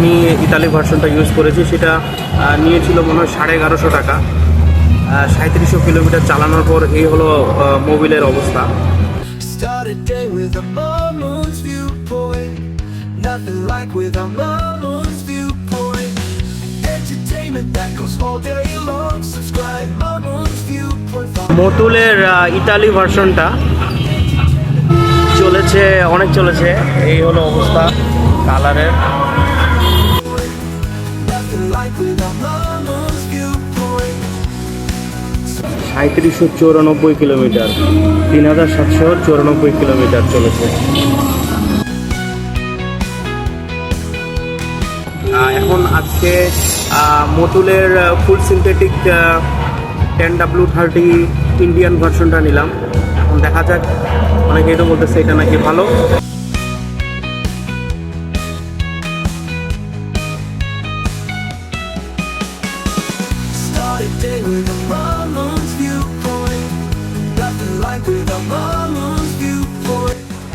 আমি ইতালি ভার্সনটা ইউজ করেছি সেটা নিয়েছিল মনে হয় সাড়ে এগারোশো টাকা। সাঁত্রিশশো কিলোমিটার চালানোর পর এই হলো মোবিলের অবস্থা। মতুলের ইতালি ভার্সনটা চলেছে অনেক চলেছে। এই হলো অবস্থা কালারের সাঁত্রিশশো চৌরানব্বই কিলোমিটার তিন হাজার সাতশো চৌরানব্বই কিলোমিটার চলেছে। এখন আজকে আহ, মোটুলের full synthetic ten W thirty Indian ভার্সনটা নিলাম। এখন দেখা যাক অনেকেই তো বলতেছে এটা নাকি ভালো। Day with a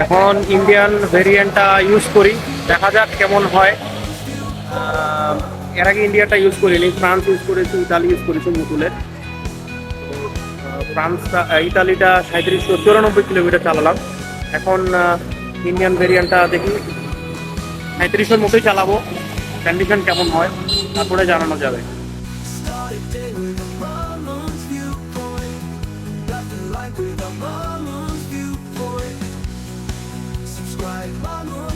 এখন ইন্ডিয়ান ভেরিয়েন্টটা ইউজ করি। দেখা যাক কেমন হয়। এর আগে ইন্ডিয়াটা ইউজ করিনি। ফ্রান্স ইউজ করেছি ইতালি ইউজ করেছি মুকুলের ফ্রান্সটা ইতালিটা সাঁত্রিশশো চুরানব্বই কিলোমিটার চালালাম। এখন ইন্ডিয়ান ভেরিয়েন্টটা দেখি। সাঁত্রিশশোর মতোই চালাবো। কন্ডিশন কেমন হয়, তারপরে জানানো যাবে। with a Mama's Viewpoint. Subscribe, Mama's